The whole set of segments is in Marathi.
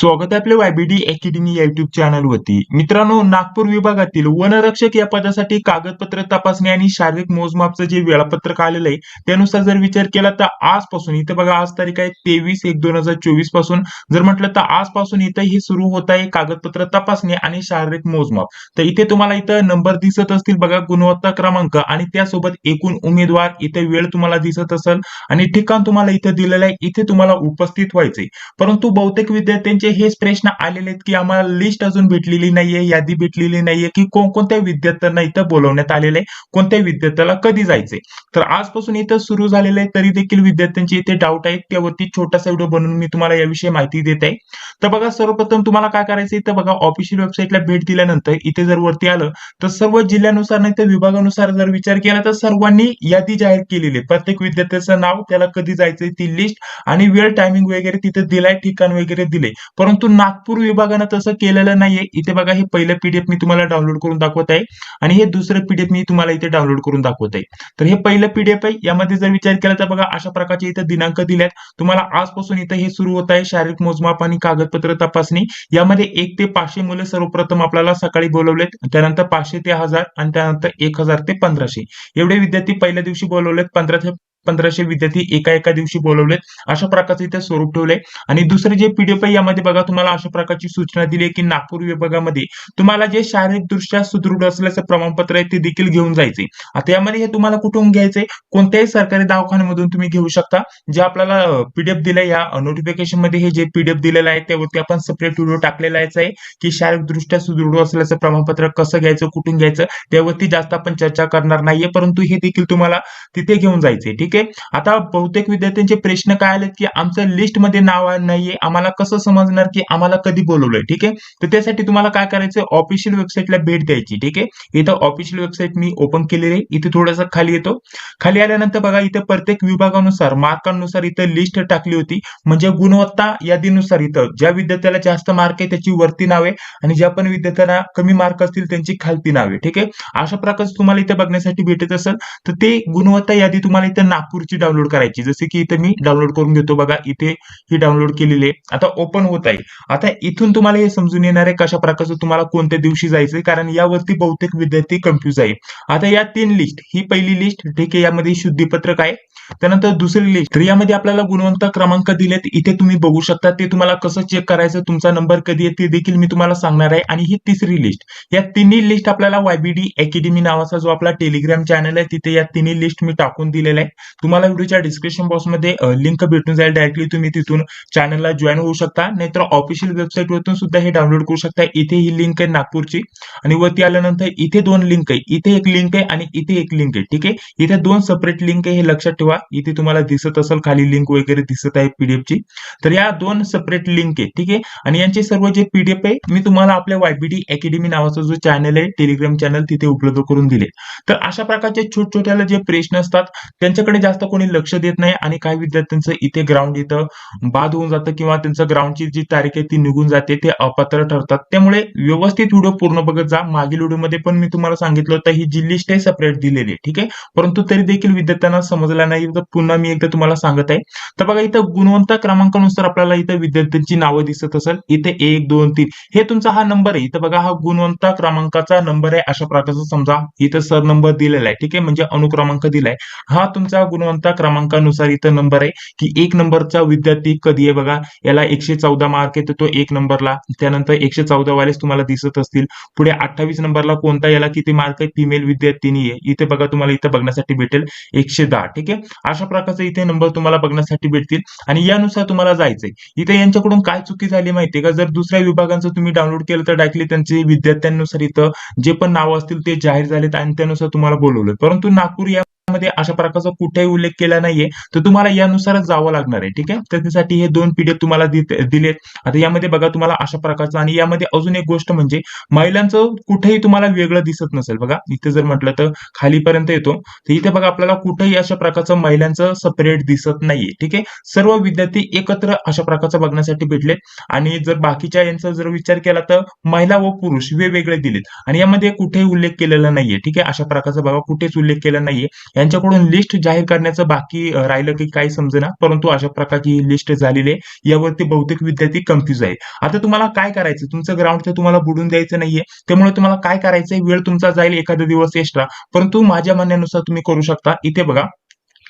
स्वागत आहे वायबीडी अकॅडमी या युट्यूब चॅनल वरती. मित्रांनो नागपूर विभागातील वनरक्षक या पदासाठी कागदपत्र तपासणी आणि शारीरिक मोजमापचं जे वेळापत्रक आलेलं आहे त्यानुसार जर विचार केला तर आजपासून इथं बघा आज तारीख आहे तेवीस एक दोन हजार चोवीसपासून. जर म्हटलं तर आजपासून इथं हे सुरू होत आहे कागदपत्र तपासणी आणि शारीरिक मोजमाप. तर इथे तुम्हाला इथं नंबर दिसत असतील बघा गुणवत्ता क्रमांक आणि त्यासोबत एकूण उमेदवार इथे वेळ तुम्हाला दिसत असेल. आणि ठिकाण तुम्हाला इथं दिलेलं आहे इथे तुम्हाला उपस्थित व्हायचंय. परंतु बहुतेक विद्यार्थ्यांचे हेच प्रश्न आलेले आहेत की आम्हाला लिस्ट अजून भेटलेली नाहीये यादी भेटलेली नाहीये की कोणकोणत्या विद्यार्थ्यांना इथं बोलवण्यात आलेलं आहे कोणत्या विद्यार्थ्याला कधी जायचंय? तर आजपासून इथं सुरू झालेलं आहे तरी देखील विद्यार्थ्यांचे इथे डाऊट आहेत त्यावरती छोटासा व्हिडिओ बनवून मी तुम्हाला याविषयी माहिती देत आहे. तर बघा सर्वप्रथम तुम्हाला काय करायचं इथं बघा ऑफिशियल वेबसाईटला भेट दिल्यानंतर इथे जर वरती आलं तर सर्व जिल्ह्यानुसार नाही तर विभागानुसार जर विचार केला तर सर्वांनी यादी जाहीर केलेली आहे. प्रत्येक विद्यार्थ्याचं नाव त्याला कधी जायचंय ती लिस्ट आणि वेळ टायमिंग वगैरे तिथे दिलाय ठिकाण वगैरे दिले परंतु नागपूर विभागानं तसं केलेलं नाहीये. इथे बघा हे पहिलं पीडीएफ मी तुम्हाला डाउनलोड करून दाखवत आहे. आणि हे दुसरं पीडीएफ मी तुम्हाला इथे डाउनलोड करून दाखवत आहे. तर हे पहिलं पीडीएफ आहे. यामध्ये जर विचार केला तर बघा अशा प्रकारचे इथे दिनांक दिलेत. तुम्हाला आजपासून इथे हे सुरू होत आहे. शारीरिक मोजमाप आणि कागदपत्र तपासणी. यामध्ये एक ते पाचशे मुलं सर्वप्रथम आपल्याला सकाळी बोलवलेत. त्यानंतर पाचशे ते हजार आणि त्यानंतर एक हजार ते पंधराशे. एवढे विद्यार्थी पहिल्या दिवशी बोलवलेत. पंधरा ते पंधराशे विद्यार्थी एका एका दिवशी बोलवलेत. अशा प्रकारचे इथे स्वरूप ठेवलंय. आणि दुसरे जे पीडीएफ आहे यामध्ये बघा तुम्हाला अशा प्रकारची सूचना दिली आहे की नागपूर विभागामध्ये तुम्हाला जे शारीरिक दृष्ट्या सुदृढ असल्याचं प्रमाणपत्र आहे ते देखील घेऊन जायचे आता यामध्ये हे तुम्हाला कुठून घ्यायचे कोणत्याही सरकारी दवाखान्यामधून तुम्ही घेऊ शकता. जे आपल्याला पीडीएफ दिलंय या नोटिफिकेशनमध्ये हे जे पीडीएफ दिलेलं आहे त्यावरती आपण सेपरेट व्हिडिओ टाकलेला आहे की शारीरिक दृष्ट्या सुदृढ असल्याचं प्रमाणपत्र कसं घ्यायचं कुठून घ्यायचं त्यावरती जास्त आपण चर्चा करणार नाहीये परंतु हे देखील तुम्हाला तिथे घेऊन जायचे ठीक आहे? आता बहुतेक विद्यार्थ्यांचे प्रश्न काय आलेत की आमचं लिस्टमध्ये नाव नाहीये. आम्हाला कसं समजणार की आम्हाला कधी बोलवलंय ठीक आहे? तर त्यासाठी तुम्हाला काय करायचं ऑफिशियल वेबसाईटला भेट द्यायची ठीक आहे? इथं ऑफिशियल वेबसाईट मी ओपन केलेली आहे. इथे थोडंसं खाली येतो. खाली आल्यानंतर बघा इथं प्रत्येक विभागानुसार मार्कांनुसार इथं लिस्ट टाकली होती. म्हणजे गुणवत्ता यादीनुसार इथं. ज्या विद्यार्थ्याला जास्त मार्क आहे त्याची वरती नावे आणि ज्या पण विद्यार्थ्यांना कमी मार्क असतील त्यांची खालती नावे ठीक आहे? अशा प्रकारचं तुम्हाला इथे बघण्यासाठी भेटत असेल. तर ते गुणवत्ता यादी तुम्हाला इथं नागपूरची डाउनलोड करायची. जसे की इथे मी डाउनलोड करून घेतो बघा इथे ही डाउनलोड केलेली आहे. आता ओपन होत आहे. आता इथून तुम्हाला हे समजून येणार आहे कशा प्रकारचं तुम्हाला कोणत्या दिवशी जायचंय कारण यावरती बहुतेक विद्यार्थी कन्फ्युज आहे. आता या तीन लिस्ट ही पहिली लिस्ट ठीक आहे यामध्ये शुद्धीपत्रक आहे. त्यानंतर दुसरी लिस्ट तर यामध्ये आपल्याला गुणवंत क्रमांक दिलेत. इथे तुम्ही बघू शकता ते तुम्हाला कसं चेक करायचं तुमचा नंबर कधी आहे ते देखील मी तुम्हाला सांगणार आहे. आणि ही तिसरी लिस्ट या तिन्ही लिस्ट आपल्याला वायबीडी अकॅडमी नावाचा जो आपला टेलिग्राम चॅनल आहे तिथे या तिन्ही लिस्ट मी टाकून दिलेला आहे. तुम्हाला व्हिडिओच्या डिस्क्रिप्शन बॉक्समध्ये लिंक भेटून जाईल डायरेक्टली तुम्ही तिथून चॅनलला जॉईन होऊ शकता. नाहीतर ऑफिशियल वेबसाईटवरतून सुद्धा हे डाउनलोड करू शकता. इथे ही लिंक आहे नागपूरची. आणि वरती आल्यानंतर इथे दोन लिंक आहे. इथे एक लिंक आहे आणि इथे एक लिंक आहे. ठीक आहे? इथे दोन सेपरेट लिंक आहे हे लक्षात ठेवा. इथे तुम्हाला दिसत असेल खाली लिंक वगैरे दिसत आहे पीडीएफ ची. तर या दोन सेपरेट लिंक आहे. ठीक आहे? आणि यांचे सर्व जे पीडीएफ आहे मी तुम्हाला आपल्या वायबीडी अकॅडमी नावाचा जो चॅनल आहे टेलिग्राम चॅनल तिथे उपलब्ध करून दिले. तर अशा प्रकारचे छोट छोट्याला जे प्रश्न असतात त्यांच्याकडे जास्त कोणी लक्ष देत नाही आणि काही विद्यार्थ्यांचं इथे ग्राउंड इथं बाद होऊन जातं किंवा त्यांचं ग्राउंडची जी तारीख आहे ती निघून जाते ते अपात्र ठरतात. त्यामुळे व्यवस्थित व्हिडिओ पूर्ण बघत जा. मागील व्हिडिओमध्ये पण मी तुम्हाला सांगितलं होतं ही जी लिस्ट आहे सेपरेट दिलेली आहे ठीक आहे? परंतु तरी देखील विद्यार्थ्यांना समजला नाही तर पुन्हा मी एकदा तुम्हाला सांगत आहे. तर बघा इथं गुणवंत क्रमांकानुसार आपल्याला इथं विद्यार्थ्यांची नावं दिसत असेल. इथे एक दोन तीन. हे तुमचा हा नंबर आहे. इथं बघा हा गुणवंत क्रमांकाचा नंबर आहे अशा प्रकारचा समजा. इथं सर नंबर दिलेला आहे ठीक आहे? म्हणजे अनुक्रमांक दिलाय. हा तुमचा गुणवंता क्रमांकानुसार इथं नंबर आहे. की एक नंबरचा विद्यार्थी कधी आहे बघा? याला एकशे चौदा मार्क येतो तो एक नंबरला त्यानंतर एकशे चौदा वालेच तुम्हाला दिसत असतील. पुढे अठ्ठावीस नंबरला कोणता याला किती मार्क आहे? फिमेल विद्यार्थिनी आहे. इथे बघा तुम्हाला इथं बघण्यासाठी भेटेल एकशे दहा ठीक आहे? अशा प्रकारचे इथे नंबर तुम्हाला बघण्यासाठी भेटतील. आणि यानुसार तुम्हाला जायचंय. इथे यांच्याकडून काय चुकी झाली माहितीये का? जर दुसऱ्या विभागांचं तुम्ही डाउनलोड केलं तर डायरेक्टली त्यांचे विद्यार्थ्यांनुसार इथं जे पण नावं असतील ते जाहीर झालेत आणि त्यानुसार तुम्हाला बोलवलं. परंतु नागपूर या मध्ये अशा प्रकारचा कुठेही उल्लेख केला नाहीये तर तुम्हाला यानुसारच जावं लागणार आहे ठीक आहे? त्याच्यासाठी हे दोन पीडीएफ तुम्हाला दिलेत. आता यामध्ये बघा तुम्हाला अशा प्रकारचं आणि यामध्ये अजून एक गोष्ट म्हणजे महिलांचं कुठेही तुम्हाला वेगळं दिसत नसेल बघा. इथे जर म्हटलं तर खालीपर्यंत येतो. तर इथे बघा आपल्याला कुठेही अशा प्रकारचं महिलांचं सेपरेट दिसत नाहीये ठीक आहे? सर्व विद्यार्थी एकत्र अशा प्रकारचं बघण्यासाठी भेटले आणि जर बाकीच्या यांचा जर विचार केला तर महिला व पुरुष वेगवेगळे दिलेत. आणि यामध्ये कुठेही उल्लेख केलेला नाहीये ठीक आहे? अशा प्रकारचा बघा कुठेच उल्लेख केला नाहीये. यांच्याकडून लिस्ट जाहीर करण्याचं बाकी राहिलं की काही समजेना. परंतु अशा प्रकारची लिस्ट झालेली आहे. यावरती बहुतेक विद्यार्थी कन्फ्युज आहे आता तुम्हाला काय करायचं तुमचं ग्राउंड तर तुम्हाला बुडून द्यायचं नाहीये. त्यामुळे तुम्हाला काय करायचंय? वेळ तुमचा जाईल. एखादा दिवस एक्स्ट्रा परंतु माझ्या म्हणण्यानुसार तुम्ही करू शकता. इथे बघा.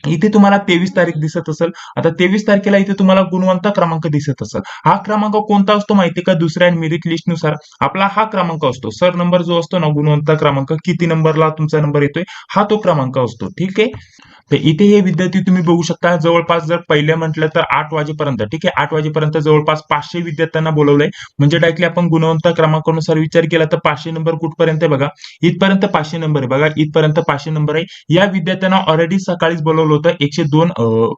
इथे तुम्हाला तेवीस तारीख दिसत असेल. आता तेवीस तारखेला इथे तुम्हाला गुणवंत क्रमांक दिसत असेल. हा क्रमांक कोणता असतो माहिती का? दुसऱ्या मेरिट लिस्टनुसार. आपला हा क्रमांक असतो. सर नंबर जो असतो ना गुणवंत क्रमांक किती नंबरला तुमचा नंबर येतोय हा तो क्रमांक असतो. ठीक आहे? तर इथे हे विद्यार्थी तुम्ही बघू शकता जवळपास जर पहिले म्हटलं तर आठ वाजेपर्यंत ठीक आहे? आठ वाजेपर्यंत जवळपास पाचशे विद्यार्थ्यांना बोलवलंय. म्हणजे डायरेक्टली आपण गुणवंत क्रमांकानुसार विचार केला तर पाचशे नंबर कुठपर्यंत बघा? इथपर्यंत पाचशे नंबर आहे. बघा इथपर्यंत पाचशे नंबर आहे. या विद्यार्थ्यांना ऑलरेडी सकाळीच बोलवलं होतं एकशे दोन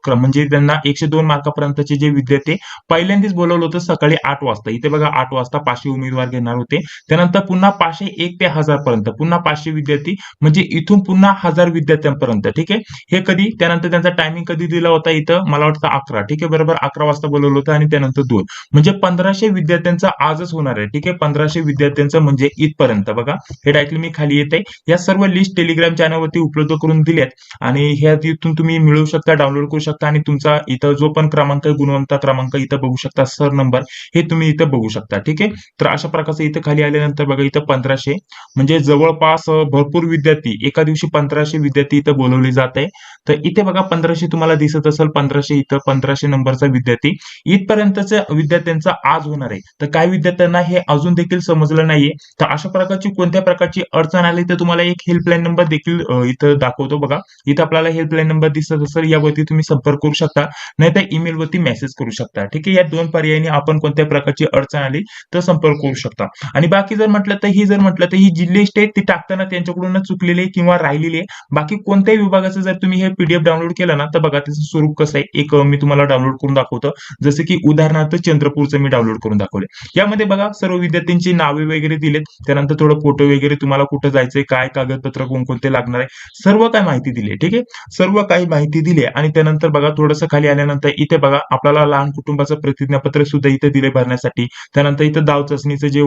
क्रम- म्हणजे त्यांना एकशे दोन मार्कापर्यंतचे जे विद्यार्थी पहिल्यांदाच बोलवलं होतं सकाळी आठ वाजता. इथे बघा आठ वाजता पाचशे उमेदवार घेणार होते. त्यानंतर पुन्हा पाचशे एक ते हजार पर्यंत पुन्हा पाचशे विद्यार्थी म्हणजे इथून पुन्हा हजार विद्यार्थ्यांपर्यंत ठीक आहे? हे कधी? त्यानंतर त्यांचा टायमिंग कधी दिला होता इथं? मला वाटतं अकरा ठीक आहे? बरोबर अकरा वाजता बोलवलं होतं आणि त्यानंतर दोन. म्हणजे पंधराशे विद्यार्थ्यांचं आजच होणार आहे ठीक आहे? पंधराशे विद्यार्थ्यांचं म्हणजे इथपर्यंत बघा. हे डायरेक्टली मी खाली येते. या सर्व लिस्ट टेलिग्राम चॅनलवरती उपलब्ध करून दिल्यात. आणि ह्या तिथून तुम्ही मिळवू शकता डाउनलोड करू शकता आणि तुमचा इथं जो पण क्रमांक गुणवंता क्रमांक इथं बघू शकता सर नंबर हे तुम्ही इथं बघू शकता ठीक आहे? तर अशा प्रकारचं इथं खाली आल्यानंतर बघा इथं पंधराशे म्हणजे जवळपास भरपूर विद्यार्थी एका दिवशी पंधराशे विद्यार्थी इथं बोलवले जात आहे. तर इथे बघा पंधराशे तुम्हाला दिसत असेल पंधराशे इथं पंधराशे नंबरचा विद्यार्थी. इथपर्यंतच्या विद्यार्थ्यांचा आज होणार आहे. तर काही विद्यार्थ्यांना हे अजून देखील समजलं नाहीये. तर अशा प्रकारची कोणत्या प्रकारची अडचण आली तर तुम्हाला एक हेल्पलाईन नंबर देखील इथं दाखवतो बघा. इथं आपल्याला हेल्पलाईन नंबर दिसत असेल यावरती तुम्ही संपर्क करू शकता. नाही तर ईमेल वरती मेसेज करू शकता. ठीक आहे? या दोन पर्यायाने आपण कोणत्या प्रकारची अडचण आली तर संपर्क करू शकता. आणि बाकी जर म्हटलं तर ही जर म्हटलं तर ही जी लिस्ट आहे ती टाकताना त्यांच्याकडून चुकलेली किंवा राहिलेली आहे. बाकी कोणत्याही विभागाचं जर तुम्ही हे पीडीएफ डाउनलोड केलं ना तर बघा त्याचं स्वरूप कसं आहे. एक मी तुम्हाला डाउनलोड करून दाखवतो. जसं की उदाहरणार्थ चंद्रपूरचं मी डाउनलोड करून दाखवले यामध्ये बघा सर्व विद्यार्थ्यांची नावे वगैरे दिलेत. त्यानंतर थोडं फोटो वगैरे तुम्हाला कुठं जायचंय काय कागदपत्र कोणकोणते लागणार आहे सर्व काय माहिती दिली ठीक आहे? सर्व काही माहिती दिली आणि त्यानंतर बघा थोडंसं खाली आल्यानंतर इथे बघा आपल्याला लहान कुटुंबाचं प्रतिज्ञापत्र सुद्धा इथे दिले भरण्यासाठी. त्यानंतर इथं दाव चाचणीचं जे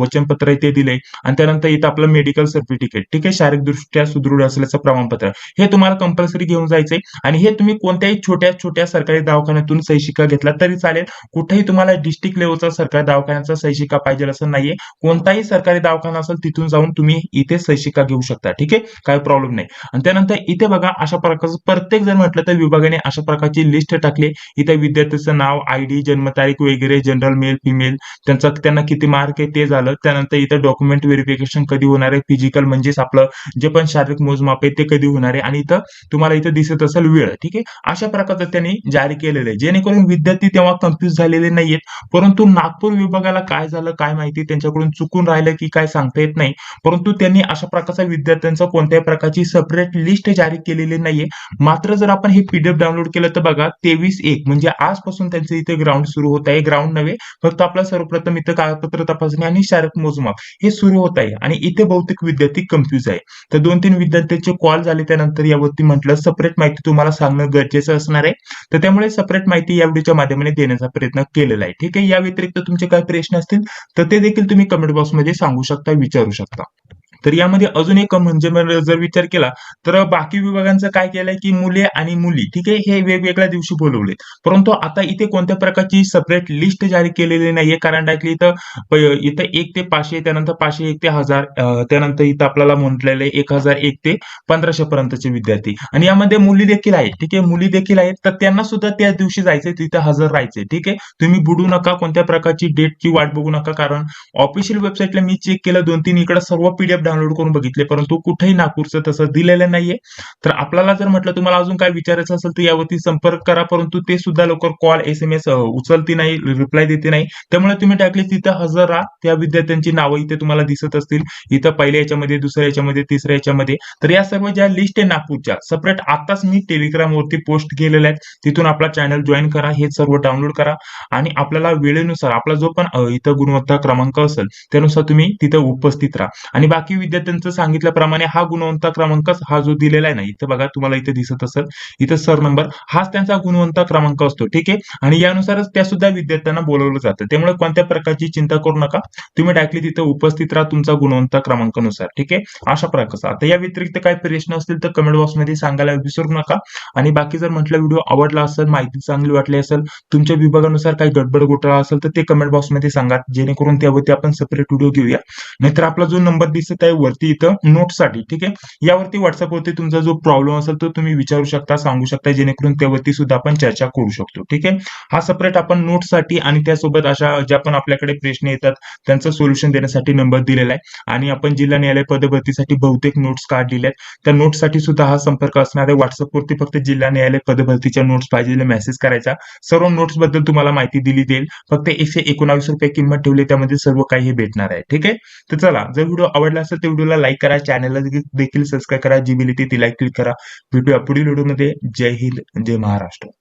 वचनपत्र आहे ते दिले. आणि त्यानंतर इथं आपलं मेडिकल सर्टिफिकेट ठीक आहे? शारीरिकदृष्ट्या सुदृढ असल्याचं प्रमाणपत्र. हे तुम्हाला कंपल्सरी घेऊन जायचंय. आणि हे तुम्ही कोणत्याही छोट्या छोट्या सरकारी दवाखान्यातून सही घेतला तरी चालेल. कुठेही तुम्हाला डिस्ट्रिक्ट लेवलचा सरकारी दवाखान्याचा सही पाहिजे असं नाहीये. कोणताही सरकारी दवाखाना असेल तिथून जाऊन तुम्ही इथे सही घेऊ शकता. ठीक आहे? काही प्रॉब्लेम नाही. आणि त्यानंतर इथे बघा अशा प्रकारचं प्रत्येक जर म्हटलं तर विभागाने अशा प्रकारची लिस्ट टाकली. इथे विद्यार्थ्याचं नाव आयडी जन्मतारीख वगैरे जनरल मेल फिमेल त्यांचा त्यांना किती मार्क आहे ते झालं. त्यानंतर इथं डॉक्युमेंट व्हेरिफिकेशन कधी होणार आहे? फिजिकल म्हणजेच आपलं जे पण शारीरिक मोजमाप आहे ते कधी होणार आहे? आणि इथं तुम्हाला इथं दिसत असेल वेळ ठीक आहे? अशा प्रकारचं त्यांनी जारी केलेलं आहे. जेणेकरून विद्यार्थी तेव्हा कन्फ्युज झालेले नाहीयेत. परंतु नागपूर विभागाला काय झालं काय माहिती त्यांच्याकडून चुकून राहिलं की काय सांगता येत नाही. परंतु त्यांनी अशा प्रकारचा विद्यार्थ्यांचा कोणत्याही प्रकारची सेपरेट लिस्ट जारी केलेली नाहीये. मात्र जर आपण हे पीडीएफ डाउनलोड केलं तर बघा तेवीस एक म्हणजे आजपासून त्यांचं इथे ग्राउंड सुरू होत आहे. ग्राउंड नव्हे फक्त आपला सर्वप्रथम इथं कागदपत्र तपासणी आणि शारीरिक मोजमाप हे सुरू होत आहे. आणि इथे बहुतेक विद्यार्थी कन्फ्युज आहे. तर दोन तीन विद्यार्थ्यांचे कॉल झाले त्यानंतर यावरती म्हटलं सेपरेट माहिती तुम्हाला सांगणं गरजेचं असणार आहे. तर त्यामुळे सेपरेट माहिती या व्हिडिओच्या माध्यमाने देण्याचा प्रयत्न केलेला आहे. ठीक आहे? या व्यतिरिक्त तुमचे काही प्रश्न असतील तर ते देखील तुम्ही कमेंट बॉक्समध्ये सांगू शकता विचारू शकता. तर यामध्ये अजून एक म्हणजे जर विचार केला तर बाकी विभागांचं काय केलंय की मुले आणि मुली ठीक आहे हे वेगवेगळ्या दिवशी बोलवले परंतु आता इथे कोणत्या प्रकारची सेपरेट लिस्ट जारी केलेली नाहीये कारण डायरेक्टली इथं इथं एक ते पाचशे त्यानंतर पाचशे एक ते हजार त्यानंतर इथं आपल्याला म्हटलेले एक हजार एक ते पंधराशे पर्यंतचे विद्यार्थी. आणि यामध्ये मुली देखील आहेत ठीक आहे मुली देखील आहेत तर त्यांना सुद्धा त्या दिवशी जायचंय तिथे हजर राहायचंय ठीक आहे. तुम्ही बुडू नका कोणत्या प्रकारची डेटची वाट बघू नका कारण ऑफिशियल वेबसाईटला मी चेक केलं दोन तीन इकडे सर्व पीडीएफ डाउनलोड करून बघितले परंतु कुठेही नागपूरचं तसं दिलेलं नाहीये. तर आपल्याला जर म्हटलं तुम्हाला अजून काय विचारायचं असेल तर यावरती संपर्क करा परंतु ते सुद्धा लवकर कॉल एस एम एस उचलती नाही रिप्लाय देते नाही. त्यामुळे तुम्ही टाकले तिथं हजर राहा त्या विद्यार्थ्यांची नावं इथे तुम्हाला दिसत असतील. इथं पहिल्या याच्यामध्ये दुसऱ्या याच्यामध्ये तिसऱ्या याच्यामध्ये. तर या सर्व ज्या लिस्ट आहे नागपूरच्या सेपरेट आताच मी टेलिग्राम वरती पोस्ट केलेल्या आहेत. तिथून आपला चॅनल जॉईन करा हे सर्व डाउनलोड करा. आणि आपल्याला वेळेनुसार आपला जो पण इथं गुणवत्ता क्रमांक असेल त्यानुसार तुम्ही तिथं उपस्थित राहा. आणि बाकी विद्यार्थ्यांचं सांगितल्याप्रमाणे हा गुणवंता क्रमांक हा जो दिलेला आहे ना इथं बघा तुम्हाला इथे दिसत असेल इथं सर नंबर हाच त्यांचा गुणवंता क्रमांक असतो ठीक आहे? आणि यानुसारच त्या सुद्धा विद्यार्थ्यांना बोलवलं जातं. त्यामुळे कोणत्या प्रकारची चिंता करू नका. तुम्ही डायरेक्टली तिथे उपस्थित राहा तुमचा गुणवंता क्रमांकानुसार ठीक आहे? अशा प्रकारचा. आता या व्यतिरिक्त काही प्रश्न असतील तर कमेंट बॉक्समध्ये सांगायला विसरू नका. आणि बाकी जर म्हटलं व्हिडिओ आवडला असेल माहिती चांगली वाटली असेल तुमच्या विभागानुसार काही गडबड घोटाळा असेल तर ते कमेंट बॉक्समध्ये सांगा. जेणेकरून त्यावरती आपण सेपरेट व्हिडिओ घेऊया. नाहीतर आपला जो नंबर दिसत आहे वरती इथं नोटसाठी ठीक आहे? यावरती व्हॉट्सअपवरती तुमचा जो प्रॉब्लेम असेल तो तुम्ही विचारू शकता सांगू शकता जेणेकरून त्यावरती सुद्धा आपण चर्चा करू शकतो ठीक आहे? हा सपरेट आपण नोटसाठी आणि त्यासोबत अशा ज्या पण आपल्याकडे प्रश्न येतात त्यांचं सोल्युशन देण्यासाठी नंबर दिलेला आहे. आणि आपण जिल्हा न्यायालय पदभरतीसाठी बहुतेक नोट्स काढलेल्या आहेत त्या नोट्ससाठी सुद्धा हा संपर्क असणार आहे. व्हॉट्सअपवरती फक्त जिल्हा न्यायालय पदभरतीच्या नोट्स पाहिजे मेसेज करायचा. सर्व नोट्सबद्दल तुम्हाला माहिती दिली जाईल. फक्त एकशे एकोणावीस रुपये किंमत ठेवली त्यामध्ये सर्व काही भेटणार आहे ठीक आहे? तर चला जर व्हिडिओ आवडला असेल तर व्हिडिओला लाईक करा चॅनलला देखील सबस्क्राईब करा जी बिलिटी ती लाईक क्लिक करा. भेटूया पुढील व्हिडिओमध्ये जय हिंद जय महाराष्ट्र.